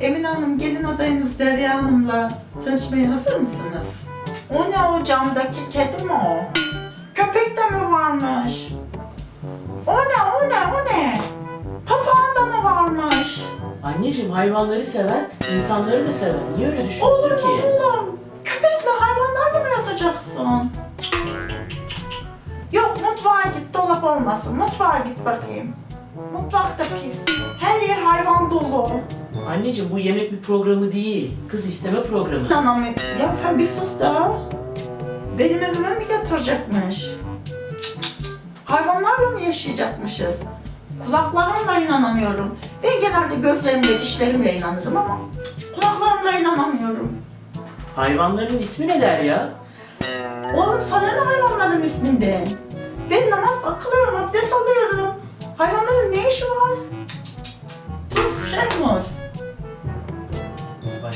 Emine Hanım gelin adayınız Derya Hanım'la tanışmaya hazır mısınız? O ne o camdaki kedi mi o? Köpek de mi varmış? O ne o ne o ne? Papağan da mı varmış? Anneciğim hayvanları seven, insanları da seven. Niye öyle düşünüyorsun ki? oğlum köpekle hayvanlarla mı yatacaksın? Yok mutfağa git dolap olmasın. Mutfağa git bakayım. Mutfak da pis. Anneciğim bu yemek bir programı değil. Kız isteme programı. İnanamıyorum. Ya sen bir sus da. Benim evime mi yatıracakmış? Hayvanlarla mı yaşayacakmışız? Kulaklarımla inanamıyorum. Ben genelde gözlerimle, dişlerimle inanırım ama kulaklarımla inanamıyorum. Hayvanların ismi ne der ya? Oğlum sana ne hayvanların isminden?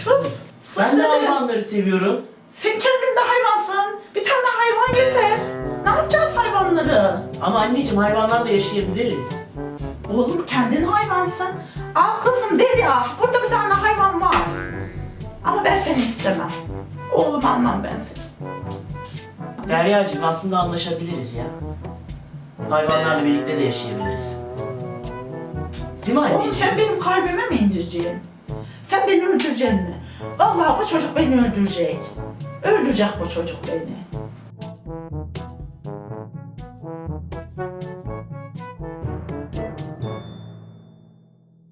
Sus. Ben de hayvanları seviyorum. Sen kendin de hayvansın. Bir tane hayvan yeter. Ne yapacağız hayvanları? Ama anneciğim hayvanlarla yaşayabiliriz. Oğlum kendin hayvansın. Al kızım Derya. Burada bir tane hayvan var. Ama ben seni istemem. Oğlum almam ben seni. Deryacığım aslında anlaşabiliriz ya. Hayvanlarla birlikte de yaşayabiliriz. Değil mi Oğlum anneciğim? sen benim kalbime mi indireceksin? öldüreceksin mi? Vallahi bu çocuk beni öldürecek. Öldürecek bu çocuk beni.